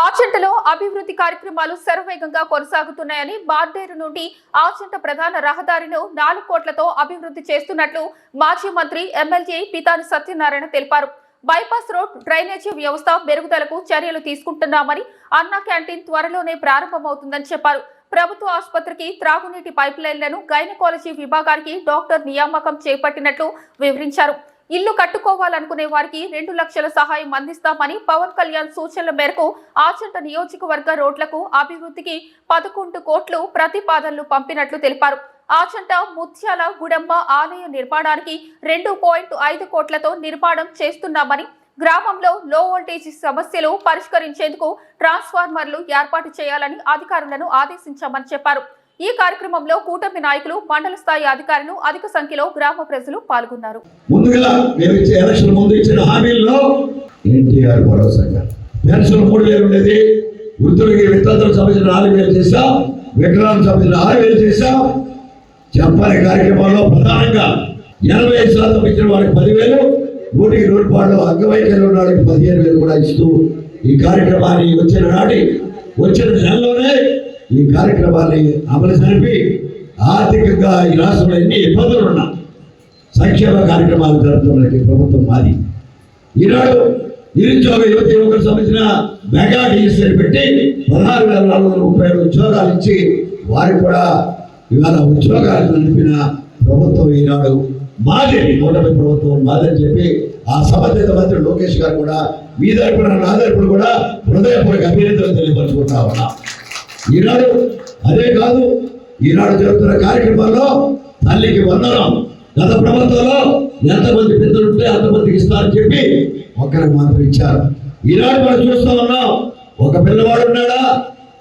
ఆచంటలో అభివృద్ధి కార్యక్రమాలు శరవేగంగా కొనసాగుతున్నాయని బార్డేరు నుండి ఆచంట ప్రధాన రహదారిను నాలుగు కోట్లతో అభివృద్ధి చేస్తున్నట్లు మాజీ మంత్రి ఎమ్మెల్యే పితాని సత్యనారాయణ తెలిపారు. బైపాస్ రోడ్ డ్రైనేజీ వ్యవస్థ మెరుగుదలకు చర్యలు తీసుకుంటున్నామని అన్న క్యాంటీన్ త్వరలోనే ప్రారంభమవుతుందని చెప్పారు. ప్రభుత్వ ఆసుపత్రికి త్రాగునీటి పైప్ లైన్లను గైనకాలజీ విభాగానికి డాక్టర్ నియామకం చేపట్టినట్లు వివరించారు. ఇల్లు కట్టుకోవాలనుకునే వారికి రెండు లక్షల సహాయం అందిస్తామని పవన్ కళ్యాణ్ సూచనల మేరకు ఆచంట నియోజకవర్గ రోడ్లకు అభివృద్ధికి పదకొండు కోట్లు ప్రతిపాదనలు పంపినట్లు తెలిపారు. ఆచంట ముత్యాల గుడెంబ ఆలయ నిర్మాణానికి రెండు పాయింట్ ఐదు కోట్లతో నిర్మాణం చేస్తున్నామని గ్రామంలో లో వోల్టేజ్ సమస్యలు పరిష్కరించేందుకు ట్రాన్స్ఫార్మర్లు ఏర్పాటు చేయాలని అధికారులను ఆదేశించామని చెప్పారు. ఈ కార్యక్రమంలో కూటమి నాయకులు మండల స్థాయి అధికారులు అధిక సంఖ్యలో గ్రామ ప్రజలు పాల్గొన్నారు. ముందుగా మేము ఇచ్చే ఎలక్షన్ ముందు ఇచ్చిన హామీల్లో ఎన్టీఆర్ భరోసాగా పెన్షన్ మూడు వేలు ఉండేది. వృద్ధులకి వితంతులకు సంబంధించిన నాలుగు వేలు చేశాం వికలాంగం సంబంధించిన ఆరు వేలు చేశాం. చెప్పని కార్యక్రమంలో ప్రధానంగా ఎనభై ఐదు శాతం ఇచ్చిన వారికి పదివేలు నూటికి నూరు పాటలు అంగవైకల్యం ఉన్న వాళ్ళకి పదిహేను వేలు కూడా ఇస్తూ ఈ కార్యక్రమాన్ని వచ్చిన నాటి వచ్చిన నెలలోనే ఈ కార్యక్రమాన్ని అమలు జరిపి ఆర్థికంగా ఈ రాష్ట్రంలో ఎన్ని ఇబ్బందులు ఉన్నా సంక్షేమ కార్యక్రమాలు జరుగుతున్నటువంటి ప్రభుత్వం మాది. ఈనాడు నిరుద్యోగ యువతి యువకులకు సంబంధించిన మెగా డిఎస్ఎల్ పెట్టి పదహారు వేల నాలుగు వందల ముప్పై ఏడు ఉద్యోగాలు ఇచ్చి వారికి కూడా ఇవాళ ఉద్యోగాలు నడిపిన ప్రభుత్వం ఈనాడు మాదే. కూటమి ప్రభుత్వం మాదని చెప్పి ఆ సంబంధిత మంత్రి లోకేష్ గారు కూడా మీ తరపున నా తరపున కూడా హృదయపూర్వక అభినందనలు తెలియపరుచుకుంటా ఉన్నా. ఈనాడు అదే కాదు ఈనాడు జరుగుతున్న కార్యక్రమాల్లో తల్లికి వందనం. గత ప్రభుత్వంలో ఎంతమంది పెద్దలు ఉంటే అంతమందికి ఇస్తారని చెప్పి ఒక్కరికి మాత్రం ఇచ్చారు. ఈనాడు మనం చూస్తూ ఉన్నాం ఒక పిల్లవాడు ఉన్నాడా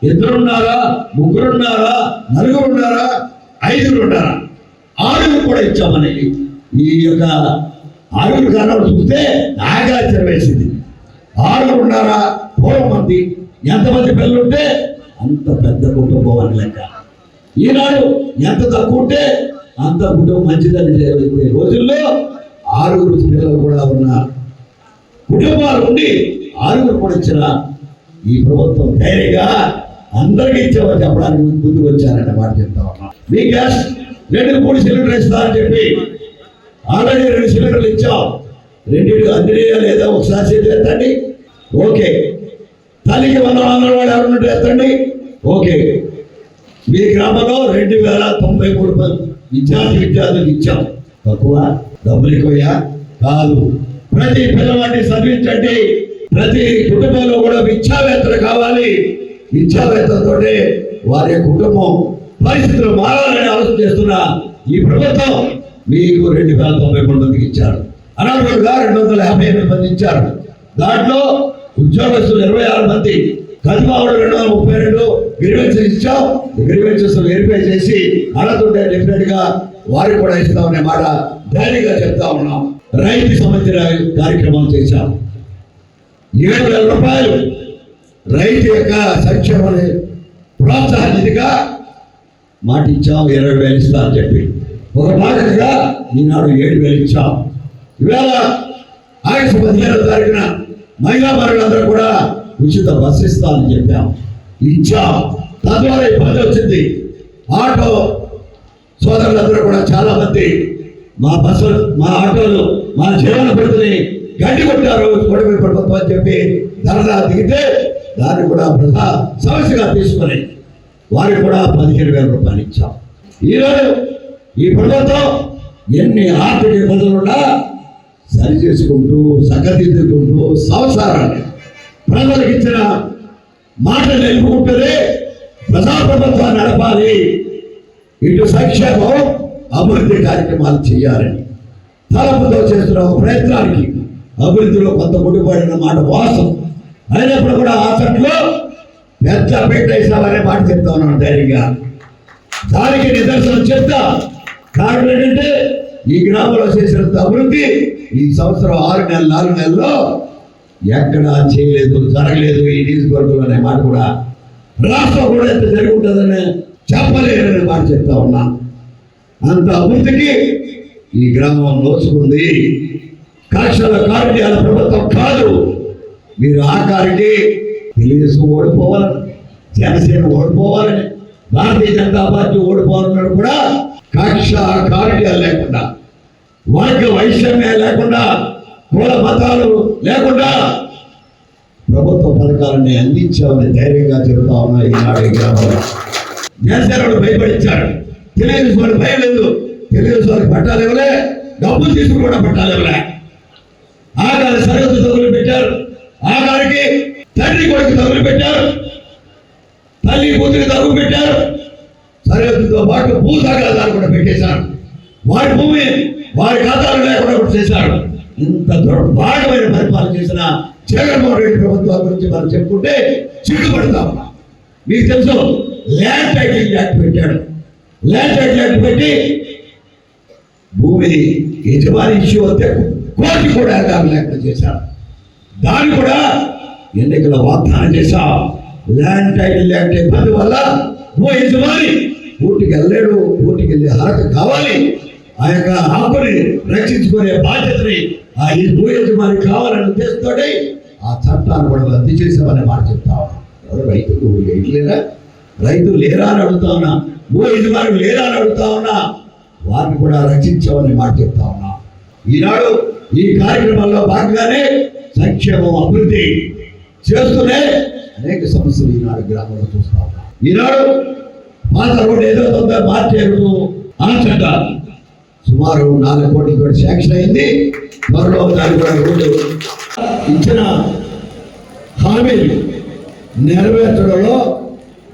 ఇద్దరున్నారా ముగ్గురున్నారా నలుగురు ఉన్నారా ఐదుగురు ఉన్నారా? ఆరుగురు కూడా ఇచ్చామని ఈ యొక్క ఆరుగురు కారణం చూస్తే నాగా వేసింది. ఆరుగురు ఉన్నారా? పూర్వ మంది ఎంతమంది పిల్లలుంటే అంత పెద్ద కుటుంబం అని లెక్క ఈనాడు ఎంత తక్కువ ఉంటే అంత కుటుంబం మంచిదని చెప్పే రోజుల్లో ఆరుగురు పిల్లలు కూడా ఉన్న కుటుంబాలు ఉండి ఆరుగురు కూడా ఇచ్చిన ఈ ప్రభుత్వం ధైర్యంగా అందరికీ ఇచ్చేవారు చెప్పడానికి ముందుకు వచ్చారన్న మాట చెప్తా ఉన్నా. మీ గ్యాస్ రెండు మూడు సిలిండర్ ఇస్తారని చెప్పి ఆల్రెడీ రెండు సిలిండర్లు ఇచ్చాం. రెండింటికి అందినయా లేదా? ఒకసారి చేతి ఓకే. తల్లికి వంద వందల వాడు ఎవరున్నట్టు ఎత్తండి ఓకే. మీ గ్రామంలో రెండు వేల తొంభై మూడు మంది విద్యార్థి విద్యార్థులకు ఇచ్చాం. తక్కువ? డబ్బులు ఎక్కువయా కాదు. ప్రతి పిల్లవాడిని చదివించండి. ప్రతి కుటుంబంలో కూడా విద్యావేత్తలు కావాలి. విద్యావేత్తలతోనే వారి కుటుంబం పరిస్థితులు మారాలని ఆలోచన చేస్తున్న ఈ ప్రభుత్వం మీకు రెండు వేల తొంభై మూడు మందికి ఇచ్చారు. అనాథులుగా రెండు వందల యాభై ఎనిమిది మంది ఇచ్చారు. దాంట్లో ఉద్యోగస్తులు ఇరవై ఆరు మంది కదిమావుడు రెండు వందల ముప్పై రెండు గ్రీవెన్సెస్ ఇచ్చాం గ్రీవెన్సెస్ వెరిఫై చేసి అడగతుంటే డెఫినెట్గా వారికి కూడా ఇస్తామనే మాట ధైర్యంగా చెప్తా ఉన్నాం. రైతు సంబంధించిన కార్యక్రమాలు చేశాం. ఏడు వేల రూపాయలు రైతు యొక్క సంక్షేమాన్ని ప్రోత్సాహ నిధిగా మాట ఇచ్చాం ఇరవై వేలు ఇస్తా అని చెప్పి. ఒక భాగంగా ఈనాడు ఏడు వేలు ఇచ్చాం. ఇవాళ ఆగస్టు పదిహేనవ తారీఖున మహిళా మహిళలందరూ కూడా ఉచిత బస్సు ఇస్తామని చెప్పాం. ఇచ్చాం. తద్వారా ఇబ్బంది వచ్చింది. ఆటో సోదరులందరూ కూడా చాలా మంది మా బస్సులు మా ఆటోలు మా జీవన పడుతుంది గడ్డి కొట్టారు. కొడవి ప్రభుత్వం అని చెప్పి ధరలా దిగితే దాన్ని కూడా ప్రధా సమస్యగా తీసుకొని వారికి కూడా పదిహేను వేల రూపాయలు ఇచ్చాం. ఈరోజు ఈ ప్రభుత్వం ఎన్ని ఆర్థిక ఇబ్బందులున్నా సరి చేసుకుంటూ సగదిద్దుకుంటూ సంవత్సరాన్ని ప్రజలకు ఇచ్చిన మాట నిలుపుకుంటేనే ప్రజాప్రభుత్వాన్ని నడపాలి. ఇటు సంక్షేమం అభివృద్ధి కార్యక్రమాలు చేయాలని తలపుతో చేస్తున్న ప్రయత్నానికి అభివృద్ధిలో కొంత ముడిపడిన మాట వాసం అయినప్పుడు కూడా ఆసట్లో పెద్ద పెట్టేసామనే మాట చెప్తా ఉన్నాను ధైర్యంగా. దానికి నిదర్శనం చెప్తా. కారణం ఏంటంటే ఈ గ్రామంలో చేసినంత అభివృద్ధి ఈ సంవత్సరం ఆరు నెలలు నాలుగు నెలల్లో ఎక్కడా చేయలేదు జరగలేదు ఈ నియోజకవర్గంలో అనే మాట కూడా రాష్ట్రం కూడా ఎంత జరిగి ఉంటుందని మాట చెప్తా ఉన్నా. అంత అభివృద్ధికి ఈ గ్రామం నోచుకుంది. కక్షల కార్యాల ప్రభుత్వం కాదు. మీరు ఆఖరికి తెలుగుదేశం ఓడిపోవాలని జనసేన ఓడిపోవాలని భారతీయ జనతా పార్టీ ఓడిపోవాలన్నాడు కూడా కక్ష కార్యాలు లేకుండా వాక్య వైషమ్యాలు లేకుండా కుల మతాలు లేకుండా ప్రభుత్వ పథకాలని అందించామని ధైర్యంగా చెబుతా ఉన్నా ఈనాడు ఈ గ్రామంలో. జనసేన భయపడించాడు తెలుగుదేశం వాడు భయం లేదు. తెలుగుదేశం వాడికి పట్టాలు ఇవ్వలే. డబ్బులు తీసుకుని కూడా పట్టాలు ఇవ్వలే. ఆగారి సరిహద్దు తగులు పెట్టారు. ఆగారికి తండ్రి కొడుకు తగులు పెట్టారు. తల్లి కూతురికి తగులు పెట్టారు. సరిహద్దుతో పాటు భూ తగాదాలు కూడా పెట్టేశారు. వారి భూమి వారి ఖాతాలు లేకుండా చేశాడు. ఇంత దుర్భాగమైన పరిపాలన చేసిన జగన్మోహన్ రెడ్డి ప్రభుత్వాల గురించి మనం చెప్పుకుంటే చిక్కుపడతా ఉన్నాం మీకు తెలుసు ల్యాండ్ టైటిల్ యాక్ట్ పెట్టాడు. ల్యాండ్ టైటిల్ యాక్ట్ పెట్టి భూమి యజమాని ఇష్యూ వస్తే కోర్టు కూడా అధికారం లేకుండా చేశాడు దాన్ని కూడా ఎన్నికల వాగ్దానం చేశాం. ల్యాండ్ టైటిల్ యాక్ట్ ఇబ్బంది వల్ల ఓ యజమాని ఊటికి వెళ్ళాడు ఊటికి వెళ్ళి అర్హత కావాలి. ఆ యొక్క హక్కుని రక్షించుకునే బాధ్యతని ఆ ఈ భూ యజమాని కావాలని ఉద్దేశంతో ఆ చట్టాన్ని కూడా రద్దు చేసామని మాట చెప్తా ఎవరు రైతులు? వేయట్లేరా రైతులు లేరా? అని అడుగుతా ఉన్నా. భూ యజమాని లేరా అని అడుగుతా ఉన్నా. వారిని కూడా రక్షించామని మాట చెప్తా ఉన్నా. ఈనాడు ఈ కార్యక్రమంలో భాగంగానే సంక్షేమం అభివృద్ధి చేస్తూనే అనేక సమస్యలు ఈనాడు గ్రామంలో చూస్తా ఉన్నా. ఈనాడు పాత రోడ్డు ఏదో ఉందో ఆ ఆచట సుమారు నాలుగు కోట్లు కూడా శాంక్షన్ అయింది. త్వరలో దాని కూడా రోడ్డు ఇచ్చిన హామీలు నెరవేర్చడంలో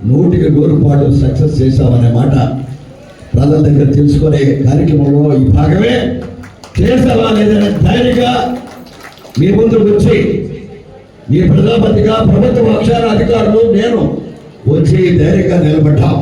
నూటికి నూరు పాటు సక్సెస్ చేశామనే మాట ప్రజల దగ్గర తెలుసుకునే కార్యక్రమంలో ఈ భాగమే. చేస్తావా లేదనే ధైర్యంగా మీ ముందుకు వచ్చి మీ ప్రజాపతిగా ప్రభుత్వ పక్షాల అధికారులు నేను వచ్చి ధైర్యంగా నిలబడ్డాం.